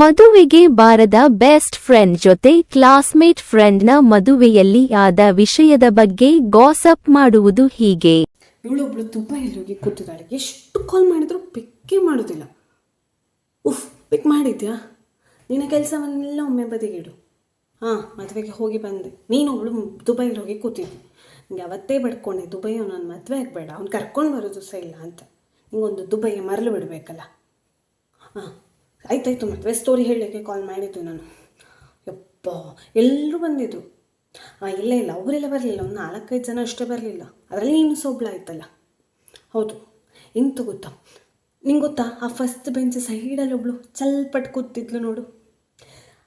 ಮದುವೆಗೆ ಬಾರದ best friend ಜೊತೆ ಕ್ಲಾಸ್ಮೇಟ್ ಫ್ರೆಂಡ್ನ ಮದುವೆಯಲ್ಲಿ ಆದ ವಿಷಯದ ಬಗ್ಗೆ ಗಾಸಪ್ ಮಾಡುವುದು ಹೀಗೆ. ಇವಳೊಬ್ಳು ದುಬೈಯಲ್ಲಿ ಹೋಗಿ ಕೂತಿದ್ದಾಳೆ. ಎಷ್ಟು ಕಾಲ್ ಮಾಡಿದ್ರು ಪಿಕ್ಕೇ ಮಾಡೋದಿಲ್ಲ. ಉಫ್, ಪಿಕ್ ಮಾಡಿದ್ಯಾ? ನಿನ್ನ ಕೆಲಸವನ್ನೆಲ್ಲ ಒಮ್ಮೆ ಬದಿಗಿಡು ಹಾಂ, ಮದುವೆಗೆ ಹೋಗಿ ಬಂದೆ. ನೀನೊಬ್ಳು ದುಬೈಲಿ ಹೋಗಿ ಕೂತಿದ್ದೆ. ನಿಂಗೆ ಅವತ್ತೇ ಬಡ್ಕೊಂಡೆ. ದುಬೈ ನಾನು ಮದುವೆ ಆಗಬೇಡ. ಅವ್ನು ಕರ್ಕೊಂಡು ಬರೋದು ಸಹ ಇಲ್ಲ ಅಂತ. ನಿಂಗೊಂದು ದುಬೈಗೆ ಮರಳು ಬಿಡಬೇಕಲ್ಲ. ಹಾಂ. ಆಯ್ತಾಯ್ತು ಮದುವೆ ಸ್ಟೋರಿ ಹೇಳಲಿಕ್ಕೆ ಕಾಲ್ ಮಾಡಿದ್ದು ನಾನು. ಯಪ್ಪ ಎಲ್ಲರೂ ಬಂದಿದ್ದರು ಹಾಂ ಇಲ್ಲ ಇಲ್ಲ, ಅವರೆಲ್ಲ ಬರಲಿಲ್ಲ. ಒಂದು ನಾಲ್ಕೈದು ಜನ ಅಷ್ಟೇ ಬರಲಿಲ್ಲ. ಅದರಲ್ಲಿ ನೀನು ಸೊಬ್ಳ ಆಯ್ತಲ್ಲ. ಹೌದು. ಎಂತ ಗೊತ್ತಾ? ನಿಂಗೆ ಗೊತ್ತಾ? ಆ ಫಸ್ಟ್ ಬೆಂಚ್ ಸೈಡಲ್ಲಿ ಒಬ್ಳು ಚಲ್ಪಟ್ ಕೂತಿದ್ಲು ನೋಡು.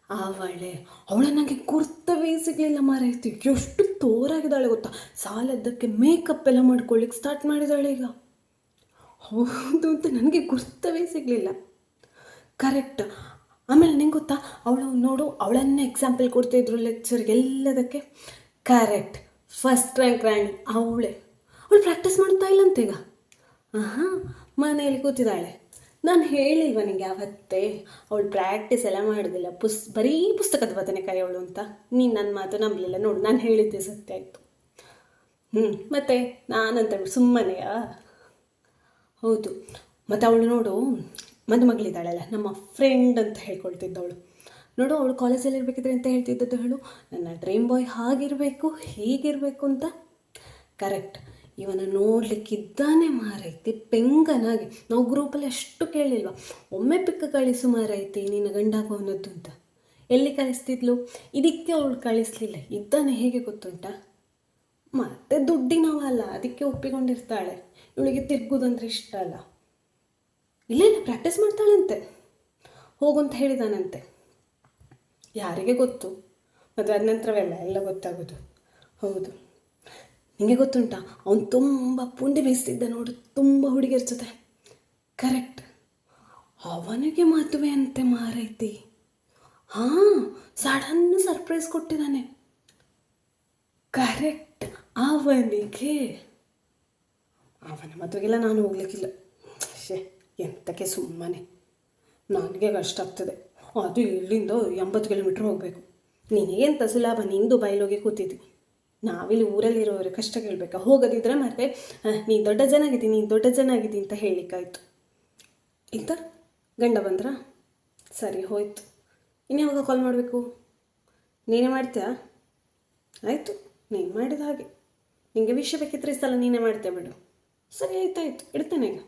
ಅವಳೆ ಅವಳ ನನಗೆ ಗುರ್ತವೇ ಸಿಗಲಿಲ್ಲ ಮಾರೈತಿ ಎಷ್ಟು ತೋರಾಗಿದ್ದಾಳೆ ಗೊತ್ತಾ? ಸಾಲದ್ದಕ್ಕೆ ಮೇಕಪ್ ಎಲ್ಲ ಮಾಡ್ಕೊಳ್ಳಿಕ್ಕೆ ಸ್ಟಾರ್ಟ್ ಮಾಡಿದಾಳೆ ಈಗ. ಹೌದು ಅಂತ ನನಗೆ ಗುರ್ತವೇ ಸಿಗಲಿಲ್ಲ ಕರೆಕ್ಟ್. ಆಮೇಲೆ ನಿಂಗೆ ಗೊತ್ತಾ? ಅವಳು ನೋಡು, ಅವಳನ್ನೇ ಎಕ್ಸಾಂಪಲ್ ಕೊಡ್ತಾಯಿದ್ರು ಲೆಕ್ಚರ್ಗೆ ಎಲ್ಲದಕ್ಕೆ. ಕರೆಕ್ಟ್ ಫಸ್ಟ್ ರ್ಯಾಂಕ್ ರಾಣಿ, ಅವಳೆ. ಅವಳು ಪ್ರಾಕ್ಟೀಸ್ ಮಾಡ್ತಾ ಇಲ್ಲಂತೆ ಈಗ. ಹಾಂ ಮನೆಯಲ್ಲಿ ಕೂತಿದ್ದಾಳೆ. ನಾನು ಹೇಳಿಲ್ವ ನಿಂಗೆ ಅವತ್ತೇ? ಅವಳು ಪ್ರಾಕ್ಟೀಸ್ ಎಲ್ಲ ಮಾಡೋದಿಲ್ಲ. ಪುಸ್, ಬರೀ ಪುಸ್ತಕದ ಬದನೆಕಾಯಿ ಅವಳು ಅಂತ. ನೀನು ನನ್ನ ಮಾತು ನಂಬಲಿಲ್ಲ. ನೋಡು, ನಾನು ಹೇಳಿದ್ದೆ ಸತ್ಯ ಆಯಿತು. ಹ್ಞೂ ಮತ್ತೆ ನಾನಂತ ಸುಮ್ಮನೆಯಾ? ಹೌದು. ಮತ್ತು ಅವಳು ನೋಡು ಮದುಮಗಳಿದ್ದಾಳಲ್ಲ, ನಮ್ಮ ಫ್ರೆಂಡ್ ಅಂತ ಹೇಳ್ಕೊಳ್ತಿದ್ದವಳು. ನೋಡು, ಅವಳು ಕಾಲೇಜಲ್ಲಿ ಇರಬೇಕಿದ್ರೆ ಅಂತ ಹೇಳ್ತಿದ್ದದ್ದು ಹೇಳು? ನನ್ನ ಡ್ರೀಮ್ ಬಾಯ್ ಹಾಗಿರಬೇಕು, ಹೀಗಿರಬೇಕು ಅಂತ. ಕರೆಕ್ಟ್ ಇವನ ನೋಡಲಿಕ್ಕಿದ್ದಾನೆ ಮಾರೈತಿ, ಪೆಂಗನಾಗಿ. ನಾವು ಗ್ರೂಪಲ್ಲಿ ಅಷ್ಟು ಕೇಳಿಲ್ವ? ಒಮ್ಮೆ ಪಿಕ್ಕ ಕಳಿಸು ಮಾರೈತಿ, ನಿನ್ನ ಗಂಡಾಗೋನದ್ದು ಅಂತ. ಎಲ್ಲಿ ಕಳಿಸ್ತಿದ್ಲು? ಇದಕ್ಕೆ ಅವಳು ಕಳಿಸ್ಲಿಲ್ಲ. ಇದ್ದಾನೆ ಹೇಗೆ ಗೊತ್ತುಂಟ? ಮತ್ತೆ ದುಡ್ಡಿನವಲ್ಲ, ಅದಕ್ಕೆ ಒಪ್ಪಿಕೊಂಡಿರ್ತಾಳೆ. ಇವಳಿಗೆ ತಿರ್ಗುದಂದ್ರೆ ಇಷ್ಟ ಅಲ್ಲ. ಇಲ್ಲ ಇಲ್ಲ ಪ್ರಾಕ್ಟೀಸ್ ಮಾಡ್ತಾಳಂತೆ. ಹೋಗು ಅಂತ ಹೇಳಿದಾನಂತೆ. ಯಾರಿಗೆ ಗೊತ್ತು? ಮತ್ತು ಅದ ನಂತರವೆಲ್ಲ, ಎಲ್ಲ ಗೊತ್ತಾಗೋದು. ಹೌದು. ನಿಮಗೆ ಗೊತ್ತುಂಟಾ? ಅವನು ತುಂಬ ಪುಂಡಿ ಬೀಸ್ತಿದ್ದ ನೋಡು, ತುಂಬ ಹುಡುಗಿಯರ ಜೊತೆ ಕರೆಕ್ಟ್ ಅವನಿಗೆ ಮದುವೆ ಅಂತೆ ಮಾರೈತಿ. ಹಾಂ ಸಡನ್ ಸರ್ಪ್ರೈಸ್ ಕೊಟ್ಟಿದ್ದಾನೆ ಕರೆಕ್ಟ್ ಅವನಿಗೆ. ಅವನ ಮದುವೆಗೆಲ್ಲ ನಾನು ಹೋಗ್ಲಿಕ್ಕಿಲ್ಲ. ಶೇ ಎಂತಕ್ಕೆ ಸುಮ್ಮನೆ? ನನಗೆ ಕಷ್ಟ ಆಗ್ತದೆ. ಅದು ಇಲ್ಲಿಂದ ಎಂಬತ್ತು ಕಿಲೋಮೀಟ್ರ್ ಹೋಗಬೇಕು. ನಿನಗೆಂತ ಸುಲಭ ನಿಂದು ಬಯಲೋಗಿ ಕೂತಿದ್ದಿ. ನಾವಿಲ್ಲಿ ಊರಲ್ಲಿರೋರು ಕಷ್ಟ ಕೇಳಬೇಕಾ? ಹೋಗೋದಿದ್ರೆ ಮತ್ತೆ ನೀನು ದೊಡ್ಡ ಜನ ಆಗಿದ್ದೀನಿ ನೀನು ದೊಡ್ಡ ಜನ ಆಗಿದ್ದೀನಿ ಅಂತ ಹೇಳಲಿಕ್ಕಾಯ್ತು ಇಂತ ಗಂಡ ಬಂದ್ರ? ಸರಿ, ಹೋಯ್ತು. ಇನ್ಯಾವಾಗ ಕಾಲ್ ಮಾಡಬೇಕು? ನೀನೇ ಮಾಡ್ತೀಯಾ? ಆಯಿತು, ನೀನು ಮಾಡಿದ ಹಾಗೆ. ನಿಂಗೆ ವಿಷಯ ಬೇಕಿದ್ರೆ ಸಲ ನೀನೇ ಮಾಡ್ತೀಯ ಬಿಡು. ಸರಿ, ಆಯ್ತಾಯ್ತು. ಇಡ್ತೇನೆ ಈಗ.